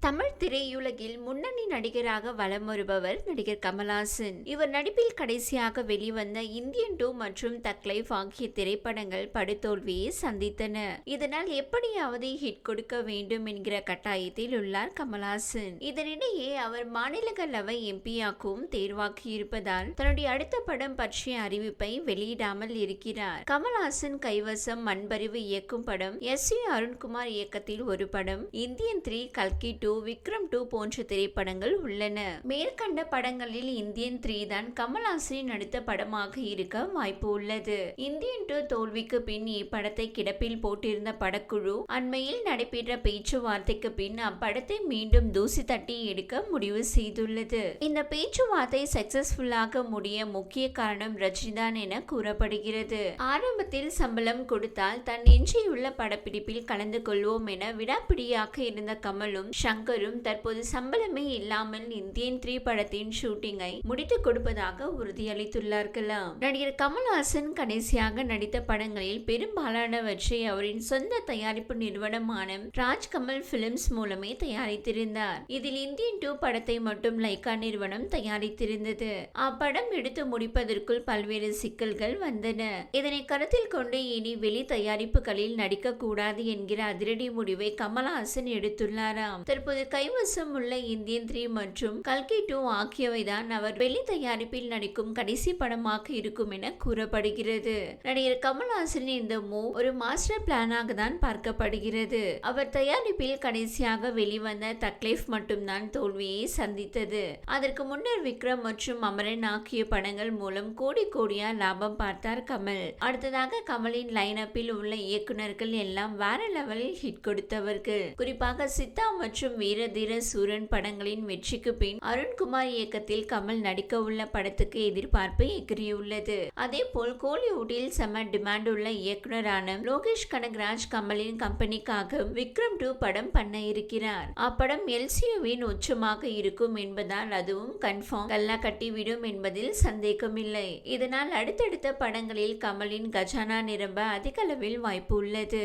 தமிழ் திரையுலகில் முன்னணி நடிகராக வலம் வருபவர் நடிகர் கமல்ஹாசன். இவர் நடிப்பில் கடைசியாக வெளிவந்த இந்தியன் டூ மற்றும் தக் லைஃப் ஆகிய திரைப்படங்கள் படுதோல்வியை சந்தித்தன. இதனால் எப்படியாவது ஹிட் கொடுக்க வேண்டும் என்கிற கட்டாயத்தில் உள்ளார் கமல்ஹாசன். இதனிடையே அவர் மாநிலங்களவை எம்பியாகவும் தேர்வாக்கியிருப்பதால் தன்னுடைய அடுத்த படம் பற்றிய அறிவிப்பை வெளியிடாமல் இருக்கிறார். கமல்ஹாசன் கைவசம் மண்பறிவு இயக்கும் படம் எஸ் சி அருண்குமார் இயக்கத்தில் ஒரு படம் இந்தியன் த்ரீ கல்கி டூ டூ விக்ரம் டூ போன்ற திரைப்படங்கள் உள்ளன. மேற்கண்ட படங்களில் இந்தியன் த்ரீ தான் கமல்ஹாசனின் அடுத்த படமாக இருக்க வாய்ப்பு உள்ளது. இந்தியன் டூ தோல்விக்கு பின் இப்படத்தை கிடப்பில் போட்டிருந்த படக்குழு அண்மையில் நடைபெற்ற பேச்சுவார்த்தைக்கு பின் அப்படத்தை மீண்டும் தூசி தட்டி எடுக்க முடிவு செய்துள்ளது. இந்த பேச்சுவார்த்தை சக்சஸ்ஃபுல்லாக முடிய முக்கிய காரணம் ரஜினிதான் என கூறப்படுகிறது. ஆரம்பத்தில் சம்பளம் கொடுத்தால் தன் எஞ்சியுள்ள படப்பிடிப்பில் கலந்து கொள்வோம் என விடாப்பிடியாக இருந்த கமலும் சங்கரும் தற்போது சம்பளமே இல்லாமல் இந்தியன் த்ரீ படத்தின் ஷூட்டிங்கை முடித்துக் கொடுப்பதாக உறுதியளித்துள்ளார்கள் நடிகர் கமல்ஹாசன் கடைசியாக நடித்த படங்களில் பெரும்பாலானவற்றை அவரின் சொந்த தயாரிப்பு நிறுவனமான ராஜ் கமல் பிலிம்ஸ் மூலமே தயாரித்திருந்தார். இதில் இந்தியன் டூ படத்தை மட்டும் லைகா நிறுவனம் தயாரித்திருந்தது. அப்படம் எடுத்து முடிப்பதற்குள் பல்வேறு சிக்கல்கள் வந்தன. இதனை கருத்தில் கொண்டு இனி வெளி தயாரிப்புகளில் நடிக்க கூடாது என்கிற அதிரடி முடிவை கமல்ஹாசன் எடுத்துள்ளாராம். தற்போது கைவசம் உள்ள இந்தியன் த்ரீ மற்றும் கல்கி டூ ஆகியவைதான் அவர் வெளி தயாரிப்பில் நடிக்கும் கடைசி படமாக இருக்கும் என கூறப்படுகிறது. நடிகர் கமல்ஹாசன் இந்த மூவ் ஒரு மாஸ்டர் பிளானாக தான் பார்க்கப்படுகிறது. அவர் தயாரிப்பில் கடைசியாக வெளிவந்த தக்லைஃப் மட்டும்தான் தோல்வியை சந்தித்தது. அதற்கு முன்னர் விக்ரம் மற்றும் அமரன் ஆகிய படங்கள் மூலம் கோடி கோடியா லாபம் பார்த்தார் கமல். அடுத்ததாக கமலின் லைனப்பில் உள்ள இயக்குனர்கள் எல்லாம் வேற லெவலில் ஹிட் கொடுத்தவர்கள். குறிப்பாக சித்தா மற்றும் வீரதீர சூரன் படங்களின் வெற்றிக்கு பின் அருண்குமார் இயக்கத்தில் கமல் நடிக்க உள்ள படத்துக்கு எதிர்பார்ப்பு எகிரியுள்ளது அதே போல் கோலிவுட்டில் செம டிமாண்ட் உள்ள இயக்குனரான லோகேஷ் கனகராஜ் கமலின் கம்பெனிக்காக விக்ரம் டூ படம் பண்ண இருக்கிறார். அப்படம் எல்சியுவின் உச்சமாக இருக்கும் என்பதால் அதுவும் கன்ஃபார்ம் கல்லா கட்டிவிடும் என்பதில் சந்தேகமில்லை. இதனால் அடுத்தடுத்த படங்களில் கமலின் கஜானா நிரம்ப அதிக அளவில் வாய்ப்பு உள்ளது.